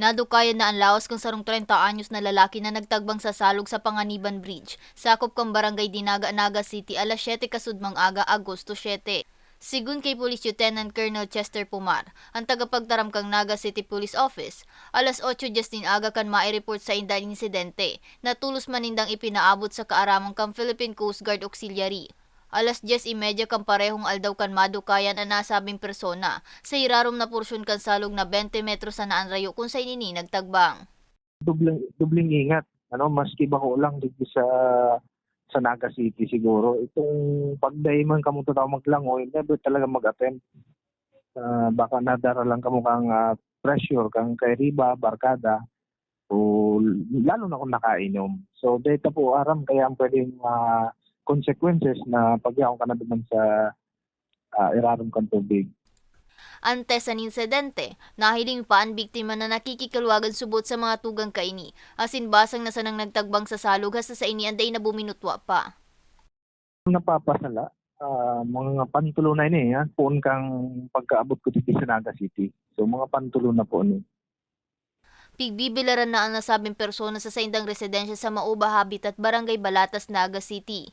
Nadukayan na ang lawas kung sarong 30 anyos na lalaki na nagtagbang sa salog sa Panganiban Bridge, sakop kang barangay Dinaga, Naga City, alas 7 kasudmang aga, Agosto 7. Sigun kay Police Lieutenant Colonel Chester Pumar, ang tagapagtaram kang Naga City Police Office, alas 8 Justin aga kan mai-report sa indang insidente, na tulos manindang ipinaabot sa kaaramang kang Philippine Coast Guard Auxiliary. Alas 10.30 kan parehong aldaw kan madukayan ang nasabing persona. Sa irarom na porsyon kan salog na 20 metros sa naan rayo kung sa inini nagtagbang. dubling dubling ingat. Ano maski ba ko lang dito sa sa Naga City siguro. Itong pagday man kamo to maglangoy never talaga mag-attend. Ah, baka nadara lang kamo kang ah, pressure kang kay riba barkada o lalo na kung nakainom. So data po aram kaya ang pwedeng ah, consequences na pagyaon ka na naman sa uh, irarom kang tubig Antes sa insidente, nahiling pa ang biktima na nakikikalwagan subot sa mga tugang kaini, asin basang na sanang nagtagbang sa salog hasta sa ini anday na buminutwa pa. napapasala ah, mga pantulo na ini ha puon kang pagkaabot ko dito sa Naga City so mga pantulo na po ni Pigbibilaran na ang nasabing persona sa saindang residensya sa Mauba Habitat Barangay Balatas, Naga City.